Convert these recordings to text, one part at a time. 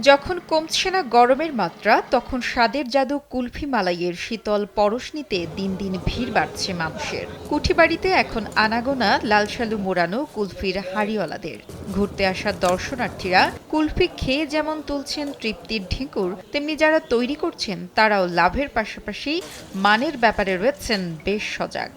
যখন কমছে না গরমের মাত্রা, তখন স্বাদের জাদু কুলফি মালাইয়ের শীতল পরশ নিতে দিন দিন ভিড় বাড়ছে মানুষের। কুঠিবাড়িতে এখন আনাগোনা লালসালু মোড়ানো কুলফির হাড়িওয়ালাদের। ঘুরতে আসা দর্শনার্থীরা কুলফি খেয়ে যেমন তুলছেন তৃপ্তির ঢেঁকুর, তেমনি যারা তৈরি করছেন, তারাও লাভের পাশাপাশি মানের ব্যাপারে রয়েছেন বেশ সজাগ।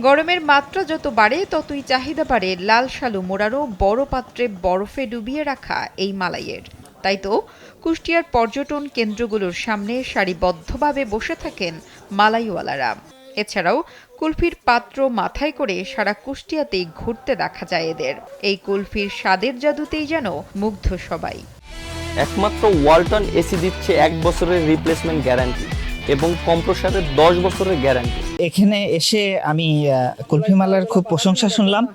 গরমের মাত্রা যত বাড়ে, ততই চাহিদা বাড়ে। লাল শালু মোড়ারও বড় পাত্রে বরফে ডুবিয়ে রাখা এই মালাইয়ের। তাই তো কুষ্টিয়ার পর্যটন কেন্দ্রগুলোর সামনে সারিবদ্ধভাবে বসে থাকেন মালাইওয়ালারা। এছাড়াও কুলফির পাত্র মাথায় করে সারা কুষ্টিয়াতেই ঘুরতে দেখা যায় এদের। এই কুলফির স্বাদের জাদুতেই যেন মুগ্ধ সবাই। একমাত্র ওয়ালটন এসি দিচ্ছে এক বছরের রিপ্লেসমেন্ট গ্যারান্টি এবং কম্প্রসারের দশ বছরের গ্যারান্টি। এখানে এসে আমি কুলফিমালার খুব প্রশংসা শুনলাম।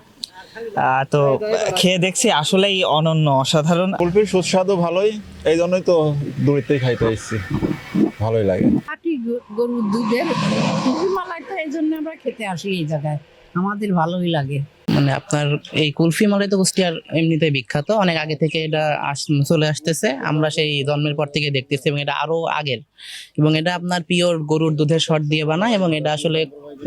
তো খেয়ে দেখছি আসলেই অনন্য অসাধারণ। কুলফির সুস্বাদু ভালোই এই জন্যই তো দূরিতেই খাইতে এসেছি। ভালোই লাগে। খাঁটি গ- গরুর দুধের কুলফি মালাইটা এই জন্য আমরা খেতে আসি এই জায়গায়। আমাদের ভালোই লাগে। মানে আপনার এই কুলফি মালাই তো কুষ্টিয়ার এমনিতেই বিখ্যাত। অনেক আগে থেকে এটা চলে আসতেছে। আমরা সেই জন্মের পর থেকে দেখতেছি এবং এটা আরও আগের। এবং এটা আপনার পিওর গরুর দুধের শট দিয়ে বানায় এবং এটা আসলে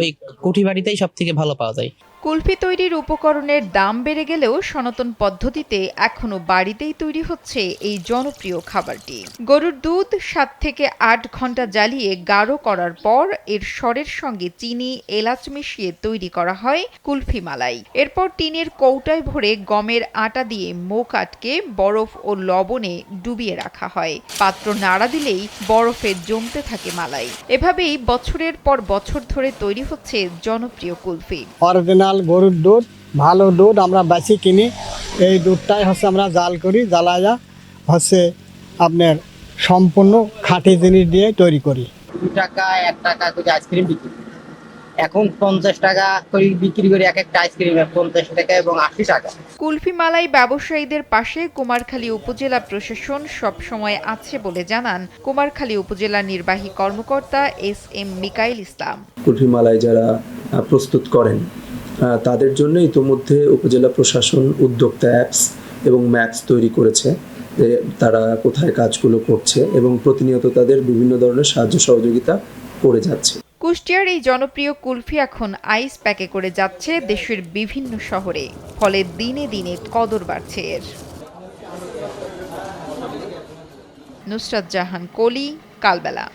ওই কুঠি বাড়িতেই সব থেকে ভালো পাওয়া যায়। কুলফি তৈরির উপকরণের দাম বেড়ে গেলেও সনাতন পদ্ধতিতে এখনও বাড়িতেই তৈরি হচ্ছে এই জনপ্রিয় খাবারটি। গরুর দুধ সাত থেকে আট ঘণ্টা জ্বালিয়ে গাঢ় করার পর এর স্বরের সঙ্গে চিনি, এলাচ মিশিয়ে তৈরি করা হয় কুলফি মালাই। এরপর টিনের কৌটায় ভরে গমের আটা দিয়ে মুখ আটকে বরফ ও লবণে ডুবিয়ে রাখা হয়। পাত্র নাড়া দিলেই বরফে জমতে থাকে মালাই। এভাবেই বছরের পর বছর ধরে তৈরি হচ্ছে জনপ্রিয় কুলফি। অরিজিনাল গরুর দুধ ভালো দুধ আমরা বেশি কিনি। এই দুধটাই হচ্ছে আমরা জাল করি জ্বালায়া হচ্ছে আপনার সম্পূর্ণ খাঁটি জিনিস দিয়ে তৈরি করি। দু টাকা এক টাকা করে আইসক্রিম বিক্রি করি। এখন পঞ্চাশ টাকা করে বিক্রি করি এক একটা আইসক্রিম পঞ্চাশ টাকা এবং আশি টাকা। কুলফি মালাই ব্যবসায়ীদের পাশে কুমারখালী উপজেলা প্রশাসন সবসময় আছে বলে জানান কুমারখালী উপজেলা নির্বাহী কর্মকর্তা এস এম মিকাইল ইসলাম। কুলফি মালাই যারা প্রস্তুত করেন তাদের জন্য ইতোমধ্যে উপজেলা প্রশাসন উদ্যোক্তা অ্যাপস এবং ম্যাপস তৈরি করেছে যে তারা কোথায় কাজগুলো করছে এবং প্রতিনিয়ত তাদের বিভিন্ন ধরনের সাহায্য সহযোগিতা করে যাচ্ছে। কুষ্টিয়ার এই জনপ্রিয় কুলফি এখন আইস প্যাকে করে যাচ্ছে দেশের বিভিন্ন শহরে। ফলে দিনে দিনে কদর বাড়ছে এর। নুসরাত জাহান, কলি, কালবেলা।